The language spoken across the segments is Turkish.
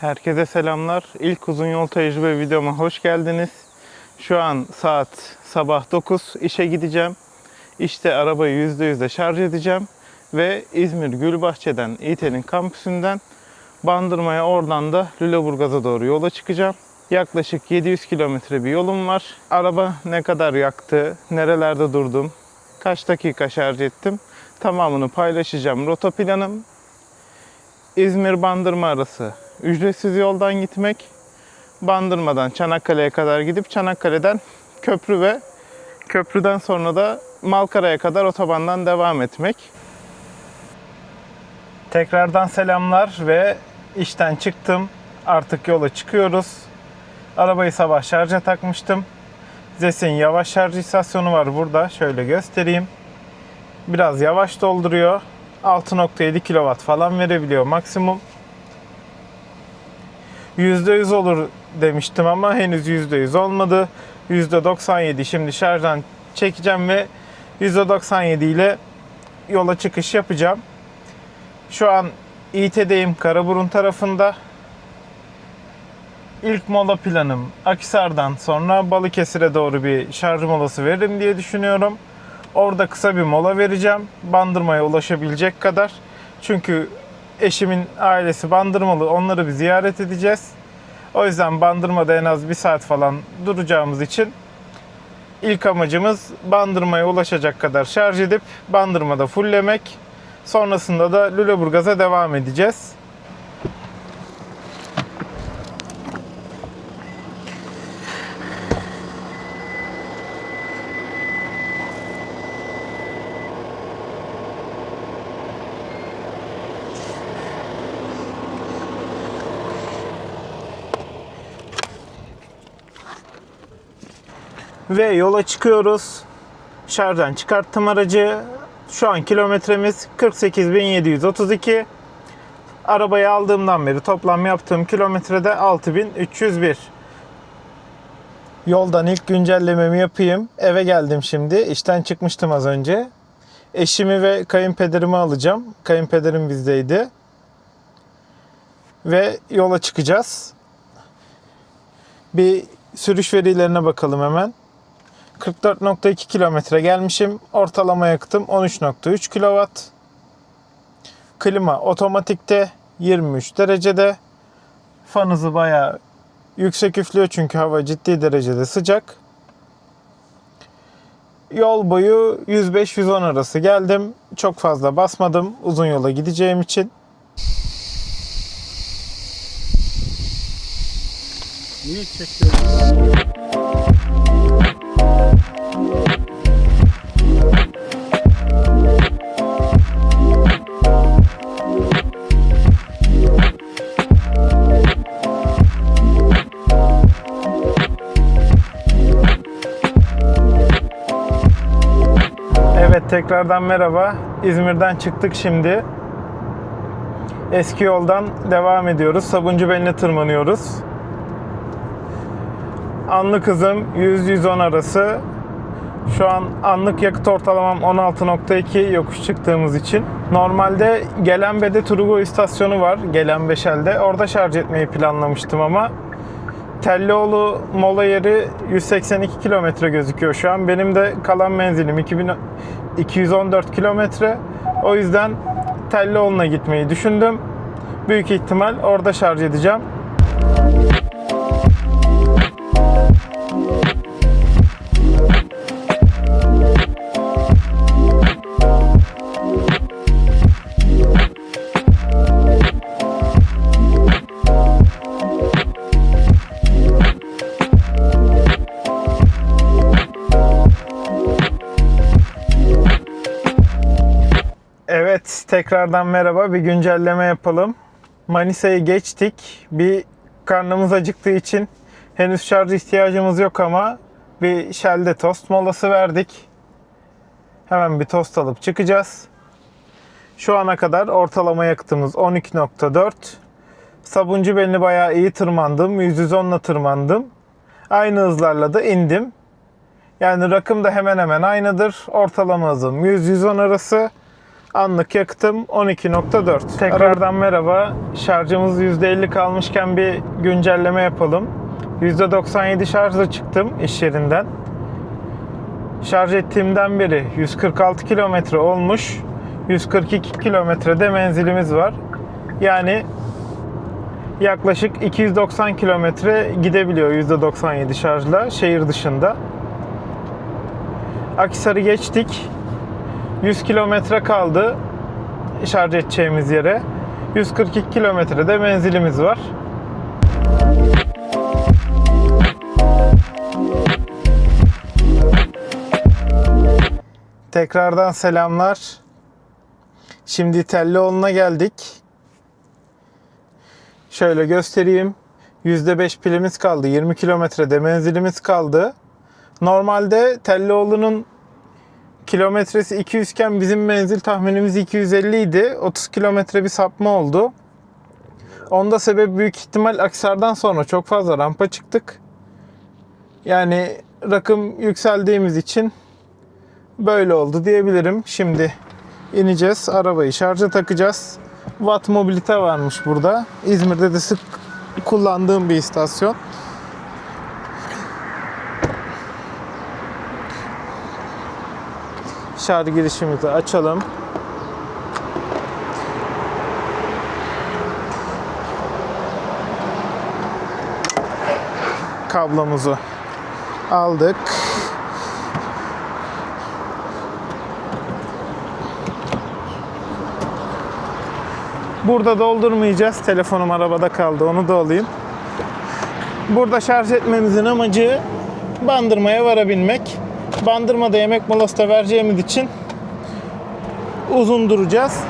Herkese selamlar. İlk uzun yol tecrübe videoma hoş geldiniz. Şu an saat sabah 9. İşe gideceğim. İşte arabayı %100'de şarj edeceğim. Ve İzmir Gülbahçe'den, İT'nin kampüsünden Bandırma'ya oradan da Lüleburgaz'a doğru yola çıkacağım. Yaklaşık 700 kilometre bir yolum var. Araba ne kadar yaktı, nerelerde durdum, kaç dakika şarj ettim tamamını paylaşacağım. Rota planım İzmir Bandırma arası ücretsiz yoldan gitmek. Bandırmadan Çanakkale'ye kadar gidip Çanakkale'den köprü ve köprüden sonra da Malkara'ya kadar otobandan devam etmek. Tekrardan selamlar ve işten çıktım. Artık yola çıkıyoruz. Arabayı sabah şarja takmıştım. Zesin yavaş şarj istasyonu var burada. Şöyle göstereyim. Biraz yavaş dolduruyor. 6.7 kW falan verebiliyor maksimum. %100 olur demiştim ama henüz %100 olmadı. %97 şimdi şarjdan çekeceğim ve %97 ile yola çıkış yapacağım. Şu an İT'deyim Karaburun tarafında. İlk mola planım Akisar'dan sonra Balıkesir'e doğru bir şarj molası veririm diye düşünüyorum. Orada kısa bir mola vereceğim. Bandırma'ya ulaşabilecek kadar. Çünkü eşimin ailesi Bandırmalı. Onları bir ziyaret edeceğiz. O yüzden Bandırma'da en az bir saat falan duracağımız için ilk amacımız Bandırma'ya ulaşacak kadar şarj edip Bandırma'da fulllemek. Sonrasında da Lüleburgaz'a devam edeceğiz. Ve yola çıkıyoruz. Şarjdan çıkarttım aracı. Şu an kilometremiz 48.732. Arabayı aldığımdan beri toplam yaptığım kilometrede 6301. Yoldan ilk güncellememi yapayım. Eve geldim şimdi. İşten çıkmıştım az önce. Eşimi ve kayınpederimi alacağım. Kayınpederim bizdeydi. Ve yola çıkacağız. Bir sürüş verilerine bakalım hemen. 44.2 kilometre gelmişim. Ortalama yakıtım 13.3 kW. Klima otomatikte 23 derecede. Fan hızı bayağı yüksek üflüyor çünkü hava ciddi derecede sıcak. Yol boyu 105-110 arası geldim. Çok fazla basmadım uzun yola gideceğim için. Niye çekiyorsun? Tekrardan merhaba. İzmir'den çıktık şimdi. Eski yoldan devam ediyoruz. Sabuncu Beli'ne tırmanıyoruz. Anlık hızım 100-110 arası. Şu an anlık yakıt ortalamam 16.2 yokuş çıktığımız için. Normalde Gelenbe'de Turgo istasyonu var. Gelen Beşel'de. Orada şarj etmeyi planlamıştım ama Tellioğlu mola yeri 182 kilometre gözüküyor şu an. Benim de kalan menzilim 2000 214 kilometre. O yüzden Tellioğlu'na gitmeyi düşündüm. Büyük ihtimal orada şarj edeceğim. Tekrardan merhaba. Bir güncelleme yapalım. Manisa'yı geçtik. Bir karnımız acıktığı için henüz şarj ihtiyacımız yok ama bir Shell'de tost molası verdik. Hemen bir tost alıp çıkacağız. Şu ana kadar ortalama yakıtımız 12.4. Sabuncu belini bayağı iyi tırmandım. 110'la tırmandım. Aynı hızlarla da indim. Yani rakım da hemen hemen aynıdır. Ortalama hızım 100-110 arası. Anlık yakıtım 12.4. Tekrardan merhaba. Şarjımız %50 kalmışken bir güncelleme yapalım. %97 şarjla çıktım iş yerinden. Şarj ettiğimden beri 146 kilometre olmuş. 142 kilometrede menzilimiz var. Yani yaklaşık 290 kilometre gidebiliyor %97 şarjla şehir dışında. Akisar'ı geçtik. 100 kilometre kaldı şarj edeceğimiz yere. 142 kilometrede menzilimiz var. Tekrardan selamlar. Şimdi Tellioğlu'na geldik. Şöyle göstereyim. %5 pilimiz kaldı. 20 kilometrede menzilimiz kaldı. Normalde Tellioğlu'nun kilometresi 200 iken bizim menzil tahminimiz 250 idi. 30 kilometre bir sapma oldu. Onda sebep büyük ihtimal Aksar'dan sonra çok fazla rampa çıktık. Yani rakım yükseldiğimiz için böyle oldu diyebilirim. Şimdi ineceğiz. Arabayı şarja takacağız. Watt mobilite varmış burada. İzmir'de de sık kullandığım bir istasyon. Şarj girişimizi açalım. Kablomuzu aldık. Burada doldurmayacağız. Telefonum arabada kaldı. Onu da alayım. Burada şarj etmemizin amacı bandırmaya varabilmek. Bandırmada yemek molası da vereceğimiz için uzun duracağız.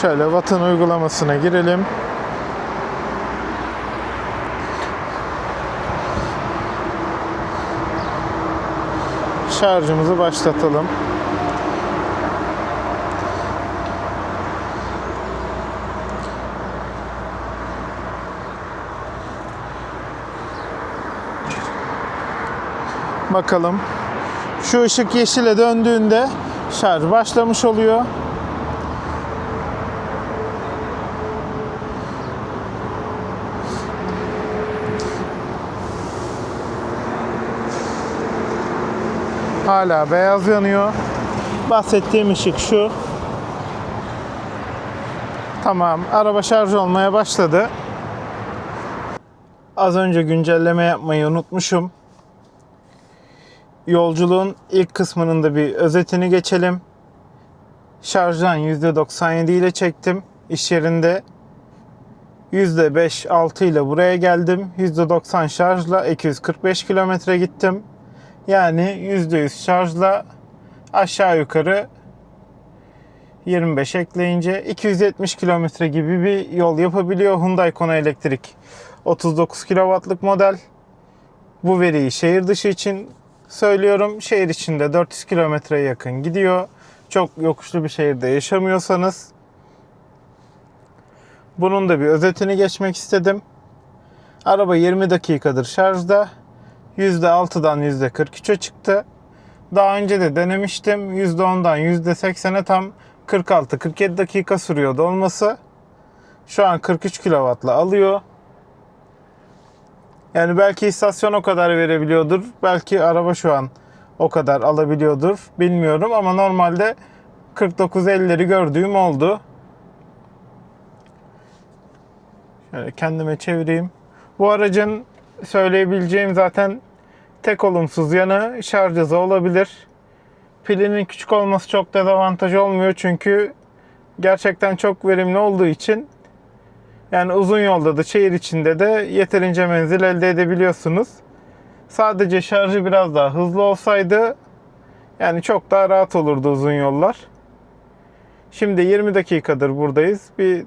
Şöyle Watt'ın uygulamasına girelim. Şarjımızı başlatalım. Bakalım. Şu ışık yeşile döndüğünde şarj başlamış oluyor. Hala beyaz yanıyor. Bahsettiğim ışık şu. Tamam, araba şarj olmaya başladı. Az önce güncelleme yapmayı unutmuşum. Yolculuğun ilk kısmının da bir özetini geçelim. Şarjdan %97 ile çektim. İş yerinde %5-6 ile buraya geldim. %90 şarjla 245 kilometre gittim. Yani %100 şarjla aşağı yukarı 25 ekleyince 270 kilometre gibi bir yol yapabiliyor Hyundai Kona Elektrik. 39 kW'lık model. Bu veriyi şehir dışı için söylüyorum. Şehir içinde 400 kilometreye yakın gidiyor. Çok yokuşlu bir şehirde yaşamıyorsanız. Bunun da bir özetini geçmek istedim. Araba 20 dakikadır şarjda. %6'dan %43'e çıktı. Daha önce de denemiştim. %10'dan %80'e tam 46-47 dakika sürüyor dolması. Şu an 43 kW'la alıyor. Yani belki istasyon o kadar verebiliyordur. Belki araba şu an o kadar alabiliyordur. Bilmiyorum ama normalde 49-50'leri gördüğüm oldu. Şöyle kendime çevireyim. Bu aracın söyleyebileceğim zaten tek olumsuz yanı şarj hızı olabilir. Pilinin küçük olması çok dezavantaj olmuyor çünkü gerçekten çok verimli olduğu için yani uzun yolda da şehir içinde de yeterince menzil elde edebiliyorsunuz. Sadece şarjı biraz daha hızlı olsaydı yani çok daha rahat olurdu uzun yollar. Şimdi 20 dakikadır buradayız. Bir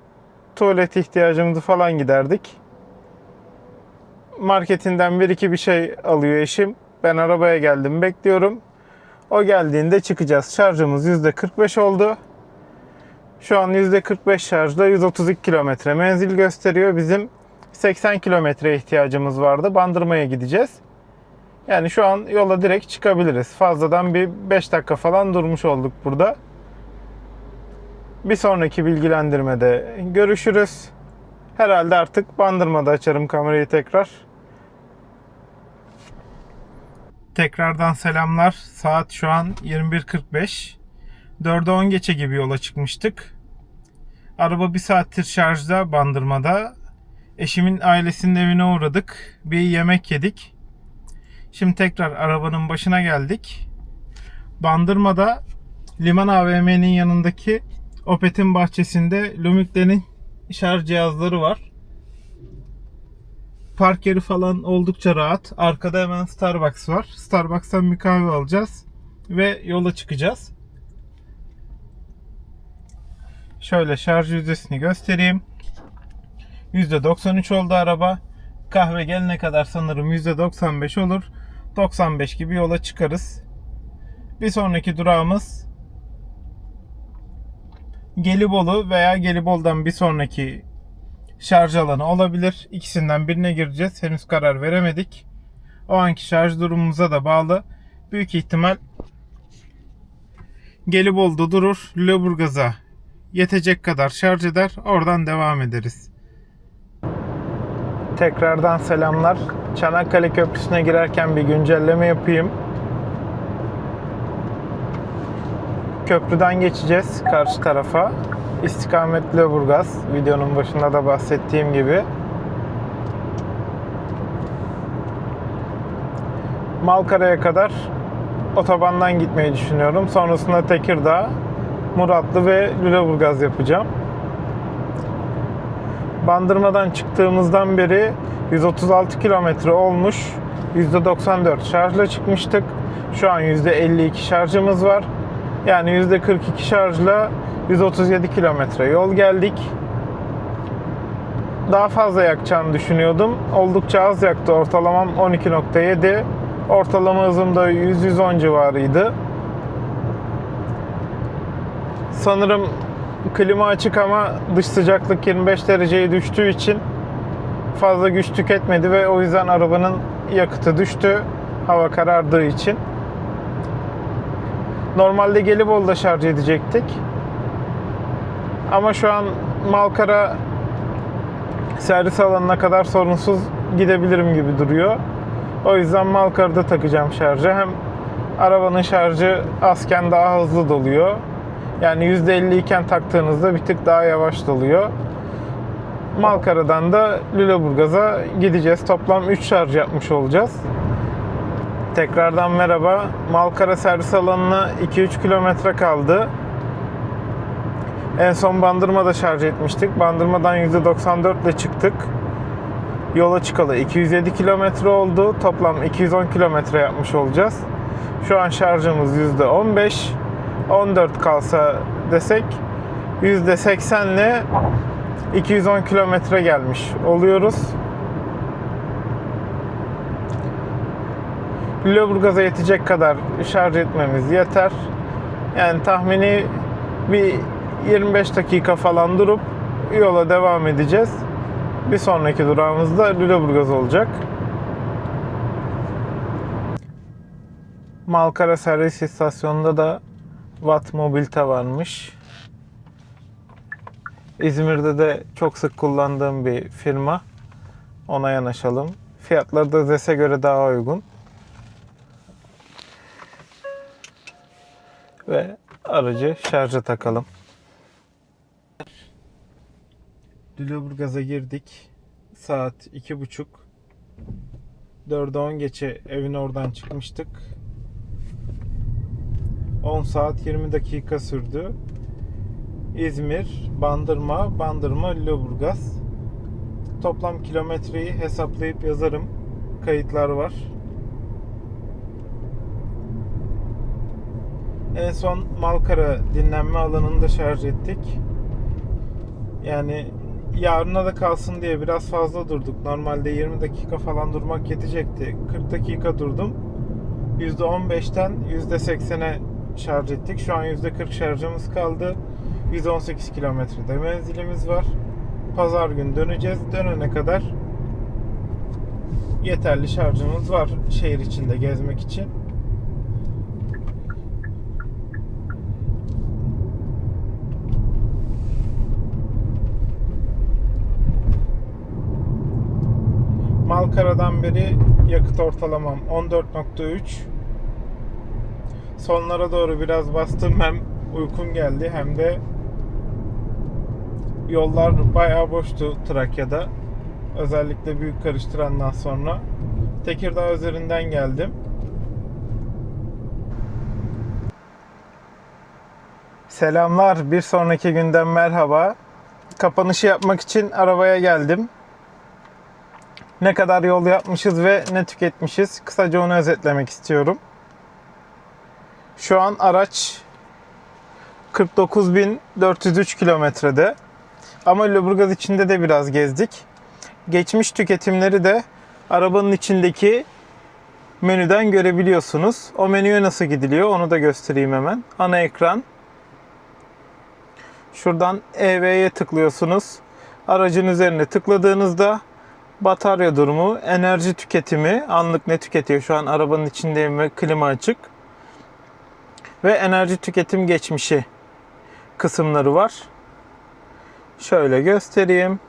tuvalet ihtiyacımızı falan giderdik. Marketinden bir iki bir şey alıyor eşim. Ben arabaya geldim bekliyorum. O geldiğinde çıkacağız. Şarjımız %45 oldu. Şu an %45 şarjla 132 kilometre menzil gösteriyor. Bizim 80 kilometre ihtiyacımız vardı. Bandırma'ya gideceğiz. Yani şu an yola direkt çıkabiliriz. Fazladan bir 5 dakika falan durmuş olduk burada. Bir sonraki bilgilendirmede görüşürüz. Herhalde artık bandırmada açarım kamerayı tekrar. Tekrardan selamlar. Saat şu an 21.45. 4'e 10 geçe gibi yola çıkmıştık. Araba bir saattir şarjda bandırmada. Eşimin ailesinin evine uğradık. Bir yemek yedik. Şimdi tekrar arabanın başına geldik. Bandırmada Liman AVM'nin yanındaki Opet'in bahçesinde Lumik'lerin şarj cihazları var. Park yeri falan oldukça rahat. Arkada hemen Starbucks var. Starbucks'tan bir kahve alacağız ve yola çıkacağız. Şöyle şarj yüzdesini göstereyim. %93 oldu araba. Kahve gelene kadar sanırım %95 olur. 95 gibi yola çıkarız. Bir sonraki durağımız Gelibolu veya Gelibolu'dan bir sonraki şarj alanı olabilir. İkisinden birine gireceğiz. Henüz karar veremedik. O anki şarj durumumuza da bağlı. Büyük ihtimal Gelibolu'da durur. Lüleburgaz'a yetecek kadar şarj eder. Oradan devam ederiz. Tekrardan selamlar. Çanakkale Köprüsü'ne girerken bir güncelleme yapayım. Köprüden geçeceğiz karşı tarafa. İstikamet Lüleburgaz. Videonun başında da bahsettiğim gibi. Malkara'ya kadar otobandan gitmeyi düşünüyorum. Sonrasında Tekirdağ, Muratlı ve Lüleburgaz yapacağım. Bandırmadan çıktığımızdan beri 136 kilometre olmuş. %94 şarjla çıkmıştık. Şu an %52 şarjımız var. Yani %42 şarjla 137 kilometre yol geldik. Daha fazla yakacağını düşünüyordum. Oldukça az yaktı. Ortalamam 12.7. Ortalama hızım da 100-110 civarıydı. Sanırım klima açık ama dış sıcaklık 25 dereceye düştüğü için fazla güç tüketmedi ve o yüzden arabanın yakıtı düştü. Hava karardığı için. Normalde Gelibolu'da şarj edecektik. Ama şu an Malkara servis alanına kadar sorunsuz gidebilirim gibi duruyor. O yüzden Malkara'da takacağım şarjı. Hem arabanın şarjı azken daha hızlı doluyor. Yani %50 iken taktığınızda bir tık daha yavaş doluyor. Malkara'dan da Lüleburgaz'a gideceğiz. Toplam 3 şarj yapmış olacağız. Tekrardan merhaba. Malkara servis alanına 2-3 kilometre kaldı. En son Bandırma'da şarj etmiştik. Bandırma'dan %94 ile çıktık. Yola çıkalı 207 kilometre oldu. Toplam 210 kilometre yapmış olacağız. Şu an şarjımız %15. 14 kalsa desek %80 ile 210 kilometre gelmiş oluyoruz. Lüleburgaz'a yetecek kadar şarj etmemiz yeter. Yani tahmini bir 25 dakika falan durup yola devam edeceğiz. Bir sonraki durağımız da Lüleburgaz olacak. Malkara servis istasyonunda da Watt Mobilite varmış. İzmir'de de çok sık kullandığım bir firma. Ona yanaşalım. Fiyatları da ZES'e göre daha uygun. Ve aracı şarja takalım. Lüleburgaz'a girdik. Saat iki buçuk. 4'e 10 geçe evin oradan çıkmıştık. 10 saat 20 dakika sürdü. İzmir, Bandırma, Bandırma, Lüleburgaz. Toplam kilometreyi hesaplayıp yazarım. Kayıtlar var. En son Malkara dinlenme alanını da şarj ettik. Yani yarına da kalsın diye biraz fazla durduk. Normalde 20 dakika falan durmak yetecekti. 40 dakika durdum. %15'ten %80'e şarj ettik. Şu an %40 şarjımız kaldı. 118 kilometrede menzilimiz var. Pazar gün döneceğiz. Dönene kadar yeterli şarjımız var şehir içinde gezmek için. Malkara'dan beri yakıt ortalamam 14.3. Sonlara doğru biraz bastım hem uykum geldi hem de yollar bayağı boştu Trakya'da. Özellikle büyük karıştırandan sonra. Tekirdağ üzerinden geldim. Selamlar. Bir sonraki günden merhaba. Kapanışı yapmak için arabaya geldim. Ne kadar yol yapmışız ve ne tüketmişiz kısaca onu özetlemek istiyorum. Şu an araç 49.403 kilometrede. Ama Lüleburgaz içinde de biraz gezdik. Geçmiş tüketimleri de arabanın içindeki menüden görebiliyorsunuz. O menüye nasıl gidiliyor onu da göstereyim hemen. Ana ekran. Şuradan EV'ye tıklıyorsunuz. Aracın üzerine tıkladığınızda batarya durumu, enerji tüketimi, anlık ne tüketiyor şu an arabanın içindeyim ve klima açık. Ve enerji tüketim geçmişi kısımları var. Şöyle göstereyim.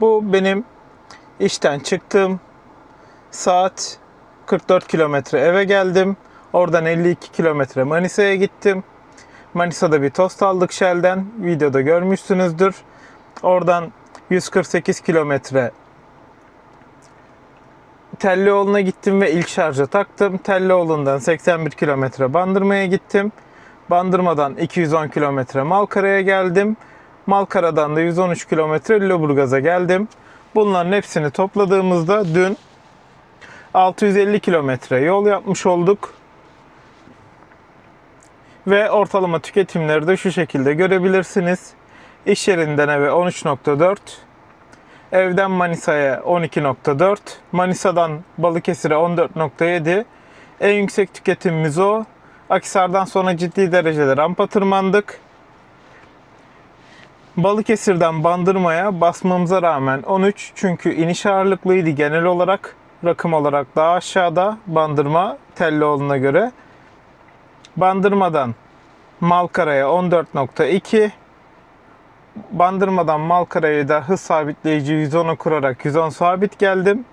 Bu benim işten çıktım. Saat 44 kilometre eve geldim. Oradan 52 kilometre Manisa'ya gittim. Manisa'da bir tost aldık Shell'den. Videoda görmüşsünüzdür. Oradan 148 kilometre Tellioğlu'na gittim ve ilk şarja taktım. Tellioğlu'ndan 81 kilometre Bandırma'ya gittim. Bandırma'dan 210 kilometre Malkara'ya geldim. Malkara'dan da 113 kilometre Lüleburgaz'a geldim. Bunların hepsini topladığımızda dün 650 kilometre yol yapmış olduk. Ve ortalama tüketimleri de şu şekilde görebilirsiniz. İş yerinden eve 13.4, evden Manisa'ya 12.4, Manisa'dan Balıkesir'e 14.7. En yüksek tüketimimiz o. Akisar'dan sonra ciddi derecede rampa tırmandık. Balıkesir'den Bandırma'ya basmamıza rağmen 13 çünkü iniş ağırlıklıydı genel olarak. Rakım olarak daha aşağıda Bandırma Telloğlu'na göre. Bandırma'dan Malkara'ya 14.2 Bandırma'dan Malkara'ya da hız sabitleyici 110'u kurarak 110 sabit geldim.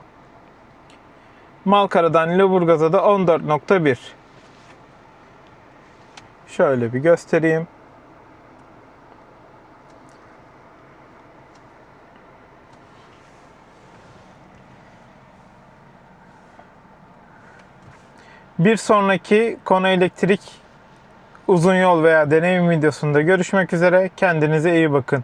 Malkara'dan Lüleburgaz'a da 14.1 Şöyle bir göstereyim. Bir sonraki konu elektrik uzun yol veya deneyim videosunda görüşmek üzere. Kendinize iyi bakın.